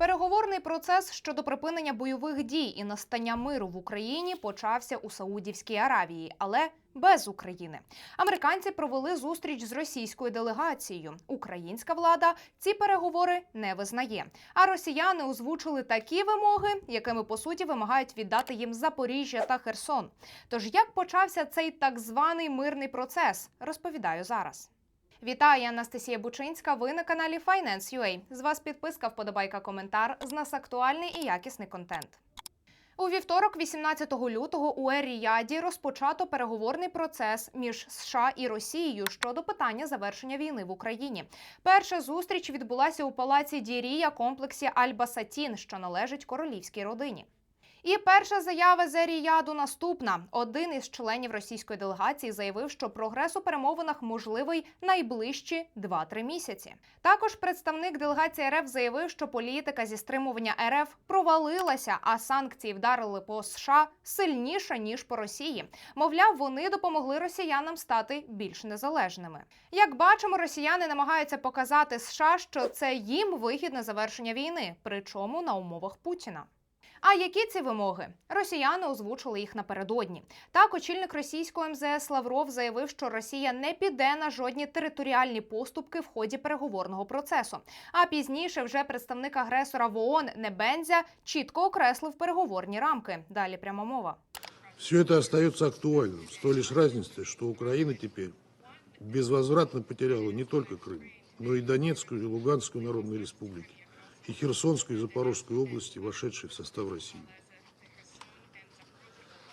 Переговорний процес щодо припинення бойових дій і настання миру в Україні почався у Саудівській Аравії, але без України. Американці провели зустріч з російською делегацією. Українська влада ці переговори не визнає. А росіяни озвучили такі вимоги, якими по суті вимагають віддати їм Запоріжжя та Херсон. Тож як почався цей так званий мирний процес, розповідаю зараз. Вітаю, Анастасія Бучинська. Ви на каналі Finance.ua. З вас підписка, вподобайка, коментар. З нас актуальний і якісний контент. У вівторок, 18 лютого, у Ер-Ріяді розпочато переговорний процес між США і Росією щодо питання завершення війни в Україні. Перша зустріч відбулася у палаці Дірія комплексі Аль-Басатін, що належить королівській родині. І перша заява з Ріяду наступна. Один із членів російської делегації заявив, що прогрес у перемовинах можливий найближчі 2-3 місяці. Також представник делегації РФ заявив, що політика зі стримування РФ провалилася, а санкції вдарили по США сильніше ніж по Росії. Мовляв, вони допомогли росіянам стати більш незалежними. Як бачимо, росіяни намагаються показати США, що це їм вигідне завершення війни, причому на умовах Путіна. А які ці вимоги? Росіяни озвучили їх напередодні. Так, очільник російського МЗС Лавров заявив, що Росія не піде на жодні територіальні поступки в ході переговорного процесу. А пізніше вже представник агресора в ООН Небензя чітко окреслив переговорні рамки. Далі пряма мова. Все это остается актуальным, с той лишь разницей, что Украина теперь безвозвратно потеряла не только Крым, но и Донецкую и Луганскую народные республики, и Херсонскую и Запорожскую области, вошедшие в состав России.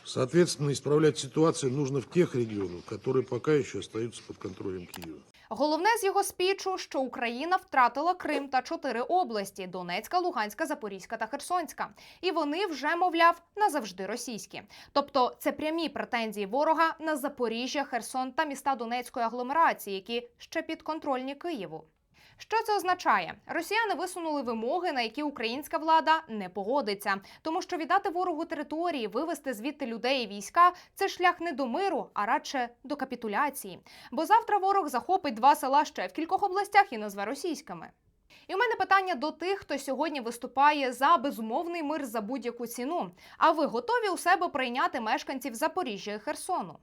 Соответственно, исправлять ситуацию нужно в тех регионах, которые пока еще остаются под контролем Киева. Головне з його спічу, що Україна втратила Крим та чотири області: Донецька, Луганська, Запорізька та Херсонська. І вони вже, мовляв, назавжди російські. Тобто це прямі претензії ворога на Запоріжжя, Херсон та міста Донецької агломерації, які ще підконтрольні Києву. Що це означає? Росіяни висунули вимоги, на які українська влада не погодиться, тому що віддати ворогу території, вивести звідти людей і війська це шлях не до миру, а радше до капітуляції. Бо завтра ворог захопить два села ще в кількох областях і назве російськими. І у мене питання до тих, хто сьогодні виступає за безумовний мир за будь-яку ціну. А ви готові у себе прийняти мешканців Запоріжжя і Херсону?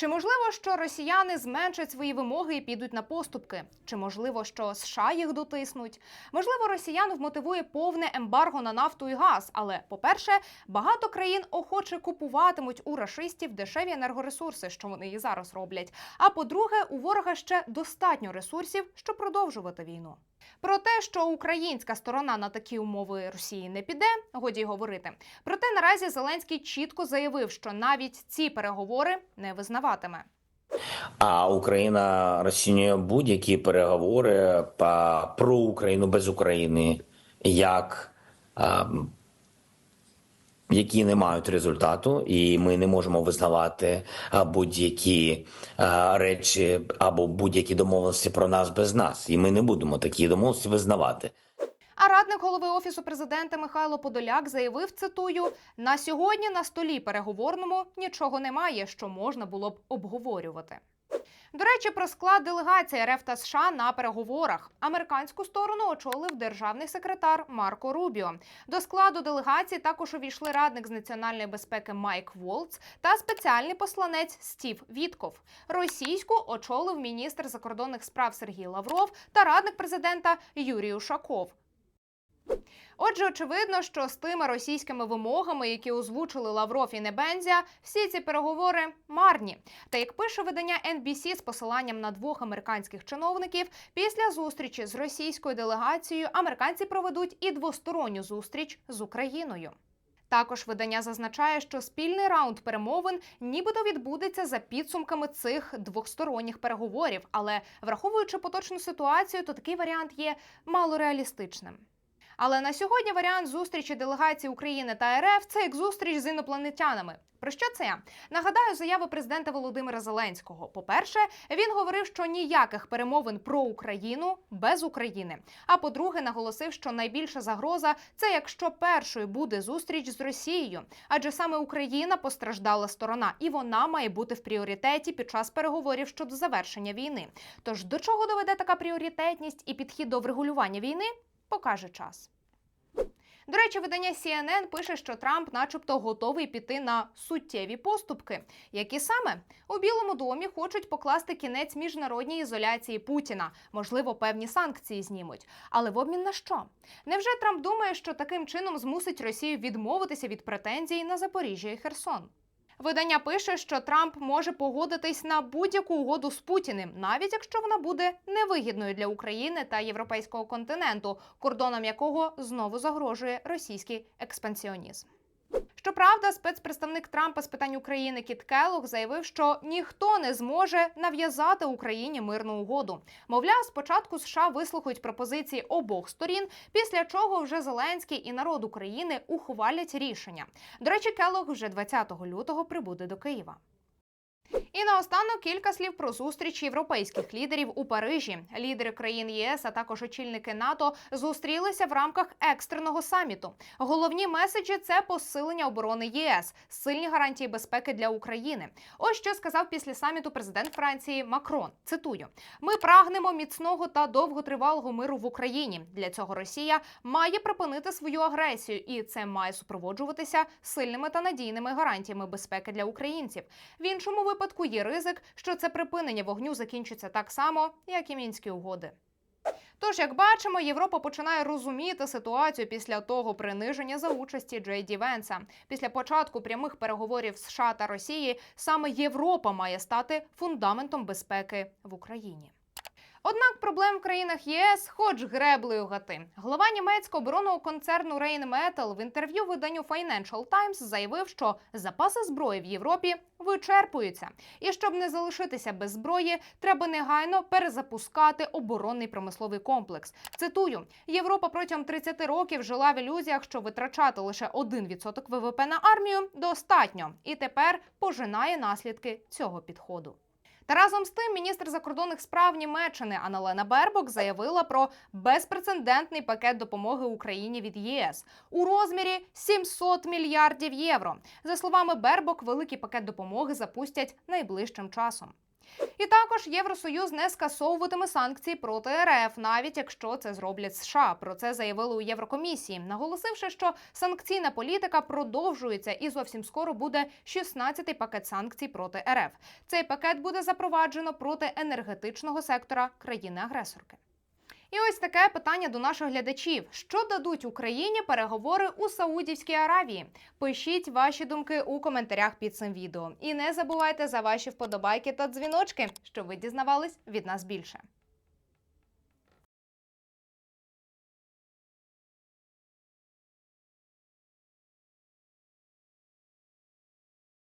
Чи можливо, що росіяни зменшать свої вимоги і підуть на поступки? Чи можливо, що США їх дотиснуть? Можливо, росіян вмотивує повне ембарго на нафту і газ. Але, по-перше, багато країн охоче купуватимуть у рашистів дешеві енергоресурси, що вони і зараз роблять. А по-друге, у ворога ще достатньо ресурсів, щоб продовжувати війну. Про те, що українська сторона на такі умови Росії не піде, годі й говорити. Проте наразі Зеленський чітко заявив, що навіть ці переговори не визнаватиме. А Україна розцінює будь-які переговори про Україну без України як які не мають результату, і ми не можемо визнавати будь-які речі або будь-які домовленості про нас без нас. І ми не будемо такі домовленості визнавати. А радник голови офісу президента Михайло Подоляк заявив: цитую: на сьогодні на столі переговорному нічого немає, що можна було б обговорювати. До речі, про склад делегації РФ та США на переговорах американську сторону очолив державний секретар Марко Рубіо. До складу делегації також увійшли радник з національної безпеки Майк Волц та спеціальний посланець Стів Вітков. Російську очолив міністр закордонних справ Сергій Лавров та радник президента Юрій Ушаков. Отже, очевидно, що з тими російськими вимогами, які озвучили Лавров і Небензя, всі ці переговори марні. Та як пише видання NBC з посиланням на двох американських чиновників, після зустрічі з російською делегацією американці проведуть і двосторонню зустріч з Україною. Також видання зазначає, що спільний раунд перемовин нібито відбудеться за підсумками цих двосторонніх переговорів, але враховуючи поточну ситуацію, то такий варіант є малореалістичним. Але на сьогодні варіант зустрічі делегації України та РФ це як зустріч з інопланетянами. Про що це? Нагадаю заяви президента Володимира Зеленського. По-перше, він говорив, що ніяких перемовин про Україну без України. А по-друге, наголосив, що найбільша загроза це якщо першою буде зустріч з Росією, адже саме Україна постраждала сторона, і вона має бути в пріоритеті під час переговорів щодо завершення війни. Тож до чого доведе така пріоритетність і підхід до врегулювання війни? Покаже час. До речі, видання CNN пише, що Трамп, начебто, готовий піти на суттєві поступки. Які саме у Білому домі хочуть покласти кінець міжнародній ізоляції Путіна, можливо, певні санкції знімуть. Але в обмін на що? Невже Трамп думає, що таким чином змусить Росію відмовитися від претензій на Запоріжжя і Херсон? Видання пише, що Трамп може погодитись на будь-яку угоду з Путіним, навіть якщо вона буде невигідною для України та європейського континенту, кордоном якого знову загрожує російський експансіонізм. Щоправда, спецпредставник Трампа з питань України Кіт Келлог заявив, що ніхто не зможе нав'язати Україні мирну угоду. Мовляв, спочатку США вислухають пропозиції обох сторін, після чого вже Зеленський і народ України ухвалять рішення. До речі, Келлог вже 20 лютого прибуде до Києва. І наостанок кілька слів про зустріч європейських лідерів у Парижі. Лідери країн ЄС, а також очільники НАТО зустрілися в рамках екстреного саміту. Головні меседжі це посилення оборони ЄС, сильні гарантії безпеки для України. Ось що сказав після саміту президент Франції Макрон. Цитую: ми прагнемо міцного та довготривалого миру в Україні. Для цього Росія має припинити свою агресію, і це має супроводжуватися сильними та надійними гарантіями безпеки для українців. В іншому випадку є ризик, що це припинення вогню закінчиться так само, як і мінські угоди. Тож, як бачимо, Європа починає розуміти ситуацію після того приниження за участі Джей Ді Венса. Після початку прямих переговорів США та Росії саме Європа має стати фундаментом безпеки в Україні. Однак проблем в країнах ЄС хоч греблею гати. Голова німецького оборонного концерну Rheinmetall в інтерв'ю виданню Financial Times заявив, що запаси зброї в Європі вичерпуються, і щоб не залишитися без зброї, треба негайно перезапускати оборонний промисловий комплекс. Цитую: Європа протягом 30 років жила в ілюзіях, що витрачати лише 1% ВВП на армію достатньо, і тепер пожинає наслідки цього підходу. Та разом з тим, міністр закордонних справ Німеччини Аналена Бербок заявила про безпрецедентний пакет допомоги Україні від ЄС у розмірі 700 мільярдів євро. За словами Бербок, великий пакет допомоги запустять найближчим часом. І також Євросоюз не скасовуватиме санкції проти РФ, навіть якщо це зроблять США. Про це заявили у Єврокомісії, наголосивши, що санкційна політика продовжується і зовсім скоро буде 16-й пакет санкцій проти РФ. Цей пакет буде запроваджено проти енергетичного сектора країни-агресорки. І ось таке питання до наших глядачів: що дадуть Україні переговори у Саудівській Аравії? Пишіть ваші думки у коментарях під цим відео. І не забувайте за ваші вподобайки та дзвіночки, щоб ви дізнавались від нас більше.